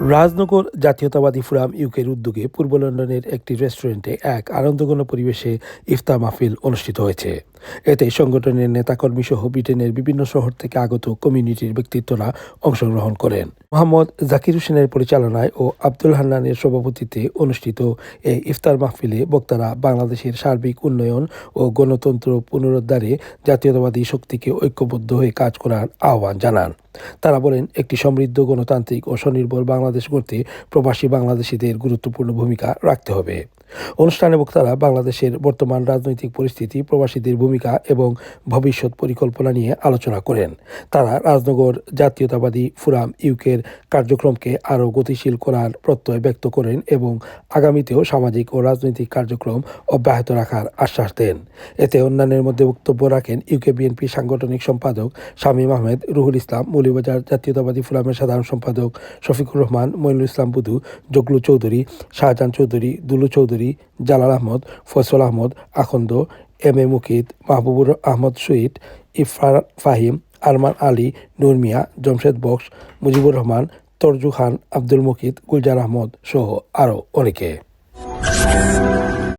রাজনগর জাতীয়তাবাদী ফোরাম ইউকের উদ্যোগে পূর্ব লন্ডনের একটি রেস্টুরেন্টে এক আনন্দঘন পরিবেশে ইফতা মাহফিল অনুষ্ঠিত হয়েছে। এতে সংগঠনের নেতাকর্মী সহ ব্রিটেনের বিভিন্ন শহর থেকে আগত কমিউনিটির ব্যক্তিত্বরা অংশগ্রহণ করেন। মোহাম্মদ জাকির হোসেনের পরিচালনায় ও আব্দুল হান্নানের সভাপতিত্বে অনুষ্ঠিত এই ইফতার মাহফিলে বক্তারা বাংলাদেশের সার্বিক উন্নয়ন ও গণতন্ত্র পুনরুদ্ধারে জাতীয়তাবাদী শক্তিকে ঐক্যবদ্ধ হয়ে কাজ করার আহ্বান জানান। তারা বলেন, একটি সমৃদ্ধ গণতান্ত্রিক ও স্বনির্ভর বাংলাদেশ গড়তে প্রবাসী বাংলাদেশিদের গুরুত্বপূর্ণ ভূমিকা রাখতে হবে। অনুষ্ঠানে বক্তারা বাংলাদেশের বর্তমান রাজনৈতিক পরিস্থিতি, প্রবাসীদের ভূমিকা এবং ভবিষ্যৎ পরিকল্পনা নিয়ে আলোচনা করেন। তারা রাজনগর জাতীয়তাবাদী ফোরাম ইউকের কার্যক্রমকে আরও গতিশীল করার প্রত্যয় ব্যক্ত করেন এবং আগামীতেও সামাজিক ও রাজনৈতিক কার্যক্রম অব্যাহত রাখার আশ্বাস দেন। এতে অন্যান্যের মধ্যে বক্তব্য রাখেন ইউকে বিএনপি সাংগঠনিক সম্পাদক শামীম আহমেদ, রুহুল ইসলাম, মৌলিবাজার জাতীয়তাবাদী ফোরামের সাধারণ সম্পাদক Shafiqur Rahman Mainul Islam Budhu, Joglu Chowdhury, Shahjahan Chowdhury, Dulu Chowdhury Jalal Ahmed Faisal Ahmed, Akhand, M A Mukid Mahbubur Ahmed Sweet Ifar Fahim, Arman Ali, Nur Mia, Jamshed Baksh, Mujibur Rahman, Tarju Khan, Abdul Mukid Gulzar Ahmed সহ আরও অনেকে।